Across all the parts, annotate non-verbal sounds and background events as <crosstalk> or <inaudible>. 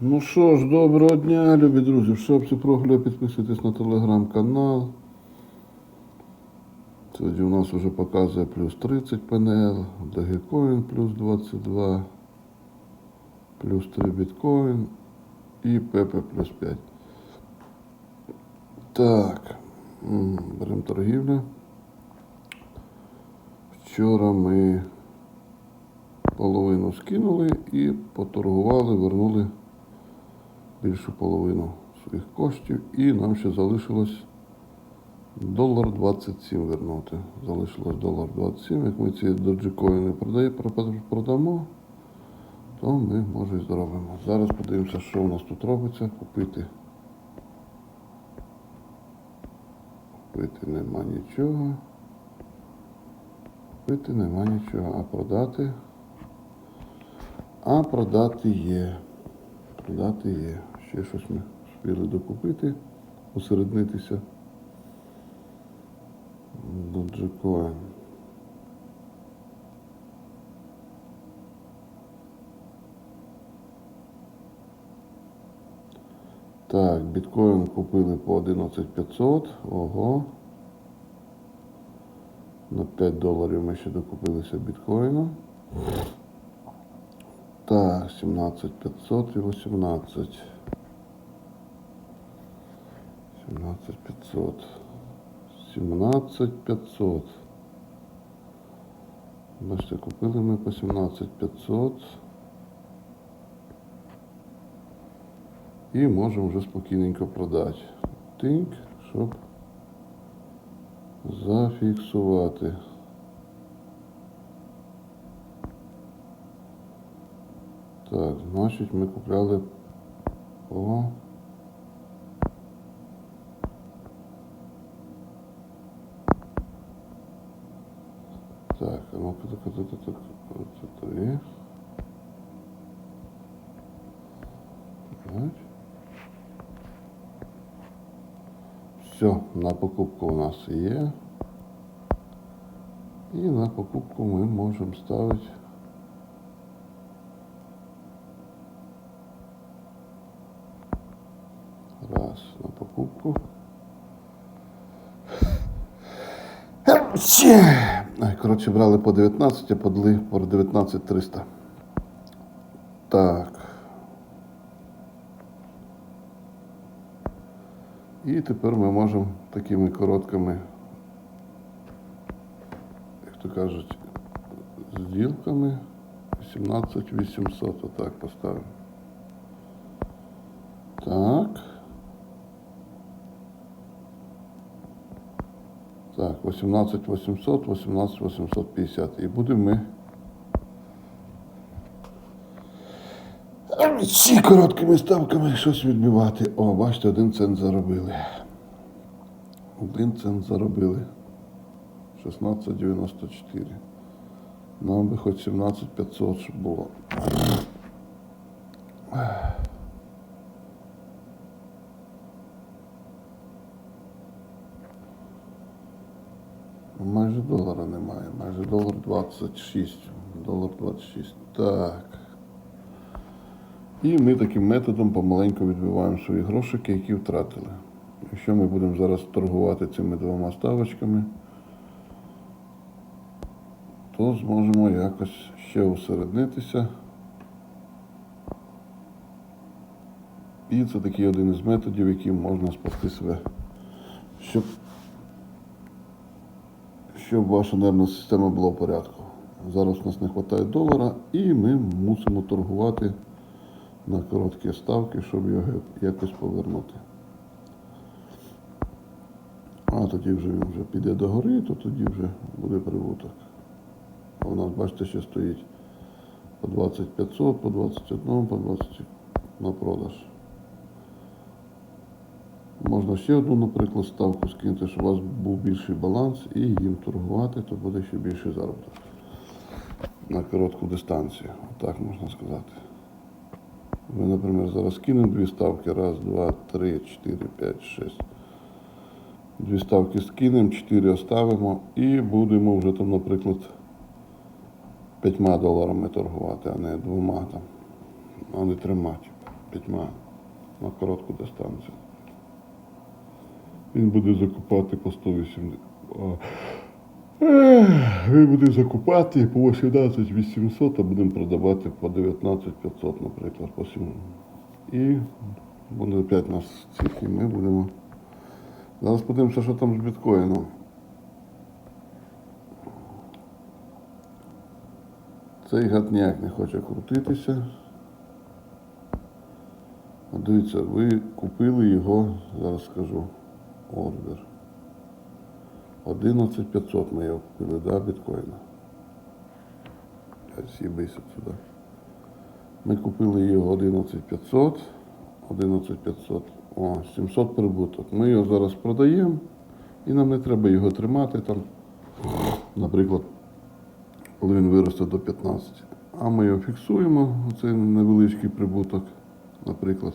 Ну що ж, доброго дня, любі друзі. В шапці прогляд підписуйтесь на телеграм-канал. Сьогодні у нас вже показує плюс 30 ПНЛ, Dogecoin плюс 22, плюс 3 біткоін і ПП плюс 5. Так, беремо торгівлю. Вчора ми половину скинули і поторгували, вернули більшу половину своїх коштів. І нам ще залишилось долар 27 вернути. Залишилось долар 27. Як ми ці доджикоїни продамо, то ми може і зробимо. Зараз подивимося, що у нас тут робиться. Купити. Купити нема нічого. Купити нема нічого, а продати. А продати є. Продати є. Ще щось ми встигли докупити, усереднитися. Доджикоін. Так, біткоін купили по 11500. Ого. На 5 доларів ми ще докупилися біткоїну. Так, 17500 і 18. 17500. 17500. Бачите, купили ми по 17500. І можемо вже спокійненько продати. Тинк, щоб зафіксувати. Так, значить ми купляли по. Так, а ну-ка, так, так, так, так, три. Так. Все, на покупку у нас є. І на покупку ми можемо ставити. Раз на покупку. Ай, Коротше, брали по 19, а подали по 19 300. Так. І тепер ми можемо такими короткими, як то кажуть, зділками 17 800 отак поставимо. Так. Так, 18 800, 18 850. І будемо ми ці короткими ставками щось відбивати. О, бачите, один цент заробили. Один цент заробили. 16,94. Нам би хоч 17 500, щоб було. Майже долара немає, майже долар 26. Долар 26. Так. І ми таким методом помаленьку відбиваємо свої грошики, які втратили. Якщо ми будемо зараз торгувати цими двома ставочками, то зможемо якось ще усереднитися. І це такий один із методів, яким можна спасти себе. Щоб щоб ваша нервна система була в порядку. Зараз у нас не вистачає долара і ми мусимо торгувати на короткі ставки, щоб його якось повернути. А тоді вже він вже піде до гори, то тоді вже буде прибуток. А у нас, бачите, ще стоїть по 2500, по 21, по 20 на продаж. Можна ще одну, наприклад, ставку скинути, щоб у вас був більший баланс і їм торгувати, то буде ще більший заробіток. На коротку дистанцію, так можна сказати. Ми, наприклад, зараз кинемо дві ставки. Раз, два, три, чотири, п'ять, шість. Дві ставки скинемо, чотири оставимо і будемо вже там, наприклад, п'ятьма доларами торгувати, а не двома там, а не трьома. типу. п'ятьма на коротку дистанцію. Він буде закупати по 180. а, Він буде закупати по 18 800, а будемо продавати по 19 500, наприклад, по 7. І буде опять нас цих, і ми будемо. Зараз подивимося, що там з біткоїном. Цей гад ніяк не хоче крутитися. От Дивіться, ви купили його, зараз скажу, ордер. 11500 ми його купили, да, біткоїна. Я з'їбися сюди. Ми купили його 11500, 11500, о, 700 прибуток. Ми його зараз продаємо і нам не треба його тримати там, наприклад, коли він виросте до 15. А ми його фіксуємо, цей невеличкий прибуток, наприклад.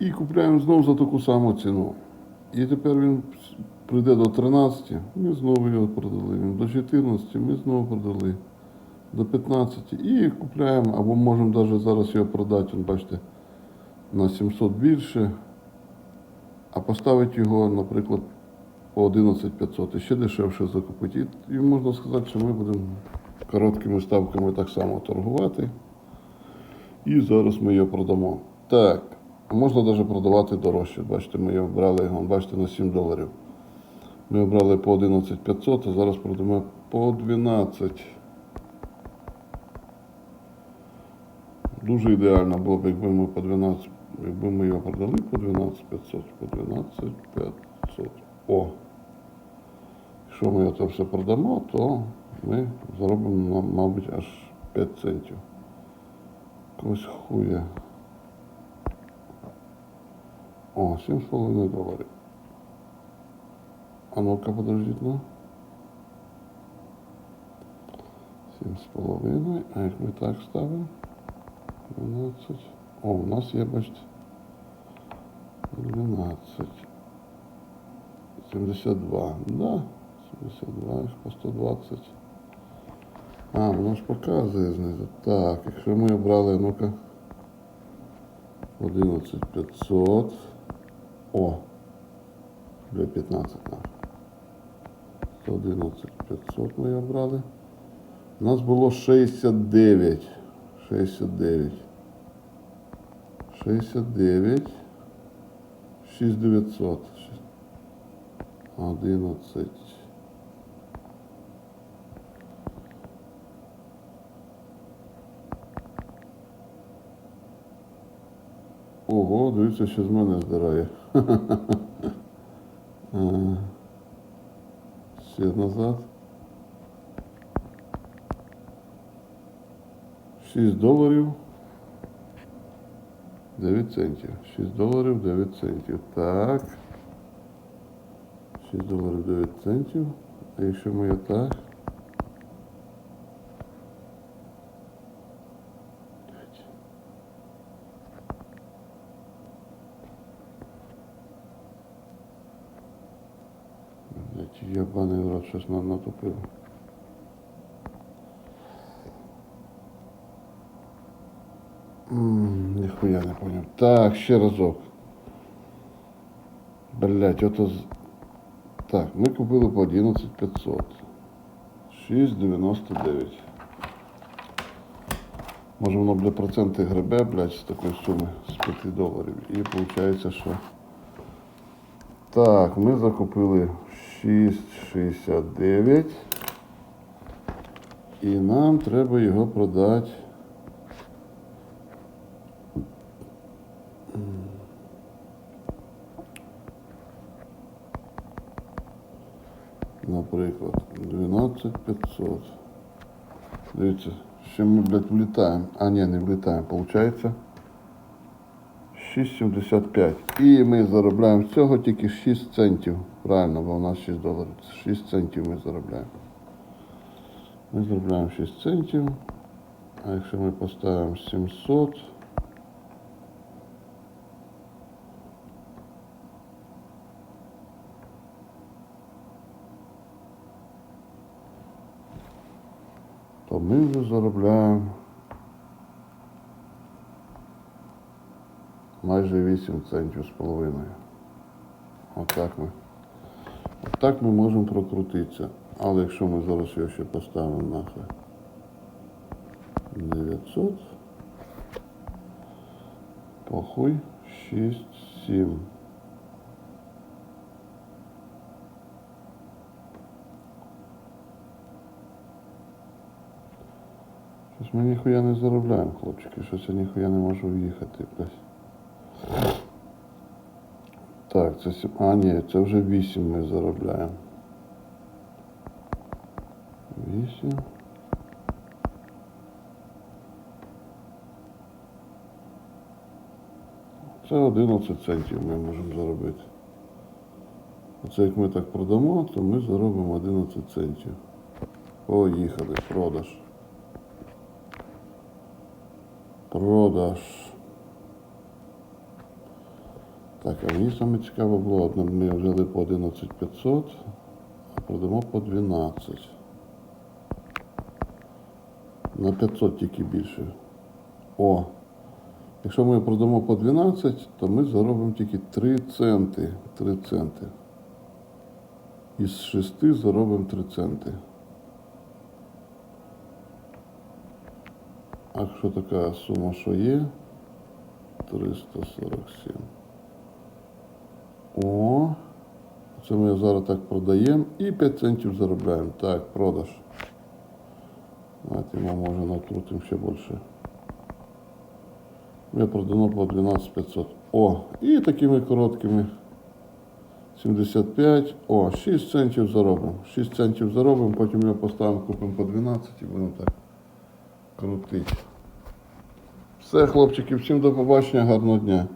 І купляємо знову за таку саму ціну. І тепер він прийде до 13, ми знову його продали. Він до 14 ми знову продали. До 15 і купляємо, або можемо навіть зараз його продати, он, бачите, на 700 більше, а поставити його, наприклад, по 11 500 і ще дешевше закупити. І, і можна сказати, що ми будемо короткими ставками так само торгувати. І зараз ми його продамо. Так, можна навіть продавати дорожче. Бачите, ми його брали, бачите, на 7 доларів. Ми обрали по 11 500, а зараз продамо по 12. Дуже ідеально було б, якби ми по 12, якби ми його продали по 12 500, по 12 500. О! Якщо ми це все продамо, то ми заробимо, мабуть, аж 5 центів. Якогось хуя. О, 7,5 доларів. А ну-ка, подождіть, ну. 7,5. А як ми так ставимо? 12. О, у нас є, бачите. 12. 72. Да, 72 їх по 120. А, воно ж показує знизу. Так, якщо ми обрали, ну-ка. 11500. О! Вже 15 нам. 111 500 ми обрали. У нас було 69. 69. 69. 6900. 11. Ого, дивіться, що з мене здирає. <laughs> Е, Ще назад. 6 доларів. 9 центів. 6 доларів 9 центів. Так. 6 доларів 9 центів. А якщо ми так. Блять, ябаний в рот щось на- натупив. М, Ніхуя не поняв. Так, ще разок. Блять, ото. Так, ми купили по 11 500. 6,99. Може воно, бля, проценти гребе, блядь, з такої суми, з 5 доларів. І виходить, що... Так, ми закупили 6,69. І нам треба його продати. Наприклад, 12500. Дивіться, ще ми, блядь, влітаємо. А, ні, не влітаємо. Получається 6,75. І ми заробляємо з цього тільки 6 центів. Правильно, бо у нас 6 доларів. 6 центів ми заробляємо. Ми заробляємо 6 центів. А якщо ми поставимо 700. то ми вже заробляємо майже 8 центів з половиною. Отак ми. Отак ми можемо прокрутитися. Але якщо ми зараз його ще поставимо на 900, похуй 6, 7. Щось ми ніхуя не заробляємо, хлопчики. Щось я ніхуя не можу в'їхати. блядь. Так, це. А, ні, це вже 8 ми заробляємо. 8. Це 11 центів ми можемо заробити. Оце як ми так продамо, то ми заробимо 11 центів. Поїхали, продаж. Продаж. Так, а мені саме цікаво було, ми взяли по 11500, а продамо по 12. На 500 тільки більше. О! Якщо ми продамо по 12, то ми заробимо тільки 3 центи. 3 центи. Із 6 заробимо 3 центи. А якщо така сума, що є? 347. О, це ми зараз так продаємо і 5 центів заробляємо. Так, продаж. Давайте ми може накрутимо ще більше. Ми продамо по 12500. О, і такими короткими 75. О, 6 центів заробимо. 6 центів заробимо, потім його поставимо, купимо по 12 і будемо так крутити. Все, хлопчики, всім до побачення, гарного дня.